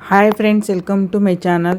Hi friends welcome to my channel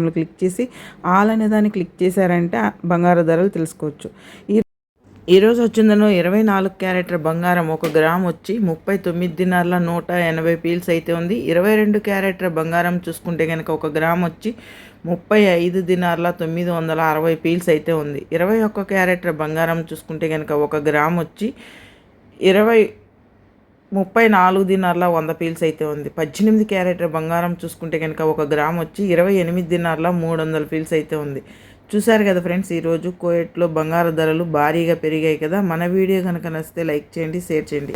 symbol click చేసి all అనే దాన్ని క్లిక్ చేశారంటే బంగారు ధరలు తెలుసుకోవచ్చు. ఈ ఈరోజు వచ్చిందను ఇరవై నాలుగు క్యారెటర్ బంగారం ఒక గ్రామ్ వచ్చి ముప్పై తొమ్మిది దినార్ల నూట ఎనభై పీల్స్ అయితే ఉంది. ఇరవై రెండు క్యారెటర్ బంగారం చూసుకుంటే కనుక ఒక గ్రామ్ వచ్చి ముప్పై ఐదు దినార్ల తొమ్మిది వందల అరవై పీల్స్ అయితే ఉంది. ఇరవై ఒక్క క్యారెటర్ బంగారం చూసుకుంటే కనుక ఒక గ్రామ్ వచ్చి ఇరవై ముప్పై నాలుగు దినార్ల వంద పీల్స్ అయితే ఉంది. పద్దెనిమిది క్యారెట్ బంగారం చూసుకుంటే కనుక ఒక గ్రామ్ వచ్చి ఇరవై ఎనిమిది దినార్ల మూడు వందల పీల్స్ అయితే ఉంది. చూసారు కదా ఫ్రెండ్స్ ఈరోజు కోయట్లో బంగారు ధరలు భారీగా పెరిగాయి కదా. మన వీడియో కనుక నచ్చితే లైక్ చేయండి షేర్ చేయండి.